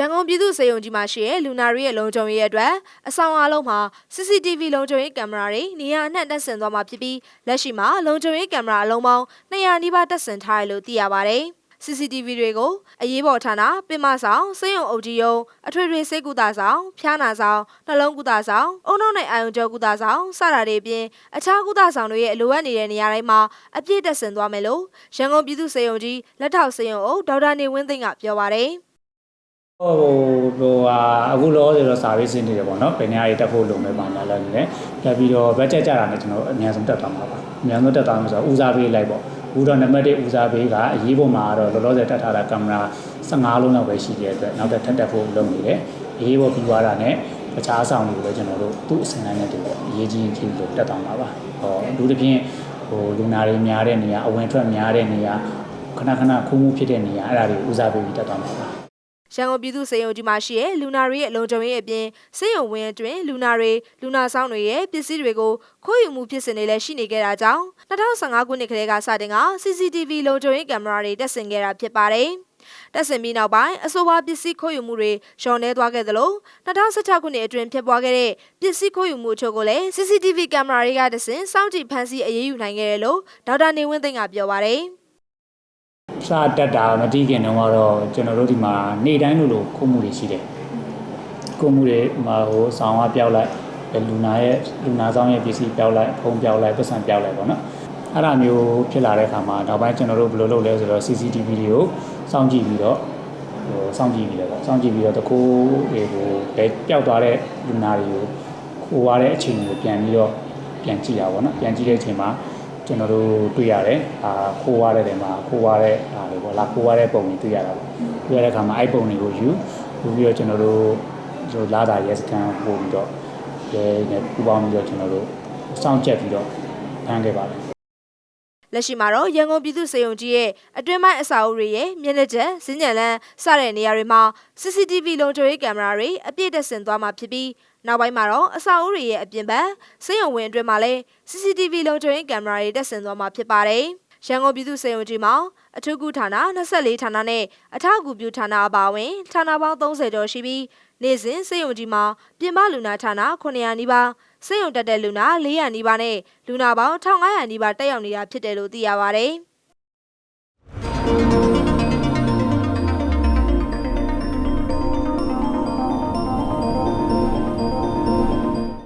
ရန်ကုန်ပြည်သူ့စေယုံကြီးမှာရှိတဲ့လူနာရီရဲ့လုံခြုံရေးအတွက်အဆောင်အလုံးမှာ CCTV လုံခြုံရေးကင်မရာတွေနေရာအနှံ့တပ်ဆင်သွားမှာဖြစ်ပြီးလက်ရှိမှာလုံခြုံရေးကင်မရာအလုံးပေါင်း200နီးပါးတပ်ဆင်ထားတယ်လို့သိရပါတယ်။ CCTV တွေကိုအရေးပေါ်ဌာနပင်မဆောင်စေယုံအုပ်ကြီးယုံအထွေထွေစေကုသဆောင်ဖျားနာဆောင်နှလုံးကုသဆောင်အုံနောက်နဲ့အာယုံကြောကုသဆောင်စတာတွေအပြင်အခြားကုသဆောင်တွေရဲ့လိုအပ်နေတဲ့နေရာတိုင်းမှာအပြည့်တက်ဆင်သွားမယ်လို့ရန်ကုန်ပြည်သူ့စေယုံကြီးလက်ထောက်စေယုံအုပ်ဒေါက်တာနေဝင်းသိန်းကပြောပါတယ် ဟိုဟိုဟာအခုလောဆိုတော့စာရေးစင်းနေတယ်ပေါ့နော်ဘယ်နေရာတွေတက်ဖို့လုံမဲ့ပါညာလည်းနေတယ်တက်ပြီးတော့ budget ကြတာနဲ့ကျွန်တော်အများဆုံးတက်သွားမှာပါအများဆုံးတက်သွားမှာဆိုတော့ဦးစားပေးလိုက်ပေါ့အခုတော့နံပါတ်1ဦးစားပေးကအရေးပေါ်မှာတော့လောလောဆယ်တက်ထားတာကင်မရာ15လုံးလောက်ပဲရှိတဲ့အတွက်နောက်ထပ်ထပ်တက်ဖို့လုပ်နေတယ်အရေးပေါ်ပြီးသွားတာနဲ့တခြားဆောင်တွေကိုလည်းကျွန်တော်တို့သူ့အစဉ်အတိုင်းနဲ့တူပေါ့အရေးကြီးကြီးလို့တက်သွားမှာပါဟောအထူးသဖြင့်ဟိုလူနာတွေများတဲ့နေရာအဝင်ထွက်များတဲ့နေရာခဏခဏခုံမှုဖြစ်တဲ့နေရာအဲ့ဒါတွေဦးစားပေးပြီးတက်သွားမှာပါ ရန်ကုန်ပြည်သူ့စေယုံကြီးမှာရှိတဲ့လူနာတွေရဲ့လုံခြုံရေးအပြင်စေယုံဝင်းအတွင်းလူနာတွေလူနာဆောင်တွေရဲ့ပစ္စည်းတွေကိုခိုးယူမှုဖြစ်စဉ်တွေလည်းရှိနေခဲ့တာကြောင့်2015ခုနှစ်ကလေးကစတင်က CCTV လုံခြုံရေးကင်မရာတွေတက်ဆင်ခဲ့တာဖြစ်ပါတယ်။တက်ဆင်ပြီးနောက်ပိုင်းအဆိုပါပစ္စည်းခိုးယူမှုတွေလျော့နေသွားခဲ့သလို2016ခုနှစ်အတွင်းဖြစ်ပွားခဲ့တဲ့ပစ္စည်းခိုးယူမှုအချို့ကိုလည်း CCTV ကင်မရာတွေကတဆင်စောင့်ကြည့်ဖမ်းဆီးအရေးယူနိုင်ခဲ့တယ်လို့ဒေါက်တာနေဝင်းသိန်းကပြောပါတယ်။ စတက်တာမတိခင်တုန်းကတော့ကျွန်တော်တို့ဒီမှာနေ့တိုင်းလိုလိုခုမှုတွေရှိတယ်ခုမှုတွေမှာဟိုဆောင်းကပြောက်လိုက်လူနာရဲ့လူနာဆောင်ရဲ့ပစ္စည်းပြောက်လိုက်ဖုံးပြောက်လိုက်ပတ်စံပြောက်လိုက်ပေါ့နော်အဲ့ဒါမျိုးဖြစ်လာတဲ့အခါမှာနောက်ပိုင်းကျွန်တော်တို့ဘယ်လိုလုပ်လဲဆိုတော့ CCTV တွေကိုစောင့်ကြည့်ပြီးတော့ဟိုစောင့်ကြည့်ပြီးတော့စောင့်ကြည့်ပြီးတော့တကူတွေကိုပဲပျောက်သွားတဲ့လူနာတွေကိုခိုးသွားတဲ့အချိန်ကိုပြန်ပြီးတော့ပြန်ကြည့်တာပေါ့နော်ပြန်ကြည့်တဲ့အချိန်မှာ ကျွန်တော်တို့တွေ့ရတယ်အာခိုးရတဲ့နေရာမှာခိုးရတဲ့အားတွေပေါ့လာခိုးရတဲ့ပုံတွေတွေ့ရတာပေါ့တွေ့ရတဲ့အခါမှာအဲ့ပုံတွေကိုယူယူပြီးတော့ကျွန်တော်တို့ကျွန်တော်လာတာရဲစခန်းပို့ပြီးတော့ရဲနဲ့ပူပေါင်းပြီးတော့ကျွန်တော်တို့စောင့်ကြက်ပြီးတော့ဖမ်းခဲ့ပါတယ် လက်ရှိမှာတော့ရန်ကုန်ပြည်သူ့စေယုံကြီးရဲ့အတွင်းပိုင်းအစာအုပ်တွေရဲ့မျက်နှာချက်စင်းကြံလန်းစတဲ့နေရာတွေမှာ CCTV လုံခြုံရေးကင်မရာတွေအပြည့်တက်ဆင်သွားမှာဖြစ်ပြီးနောက်ပိုင်းမှာတော့အစာအုပ်တွေရဲ့အပြင်ဘက်စေယုံဝင်အတွင်းမှာလည်း CCTV လုံခြုံရေးကင်မရာတွေတက်ဆင်သွားမှာဖြစ်ပါတယ်။ ရန်ကုန်ပြည်သူ့စေယုံကြီးမှာအထူးကုဌာန24ဌာနနဲ့အထောက်အကူပြုဌာနအပါအဝင်ဌာနပေါင်း30ကျော်ရှိပြီးနေ့စဉ်စေယုံကြီးမှာပြင်ပလူနာဌာန900နီးပါးစေယုံတက်တဲ့လူနာ400နီးပါးနဲ့လူနာပေါင်း1500နီးပါးတက်ရောက်နေတာဖြစ်တယ်လို့သိရပါဗျ။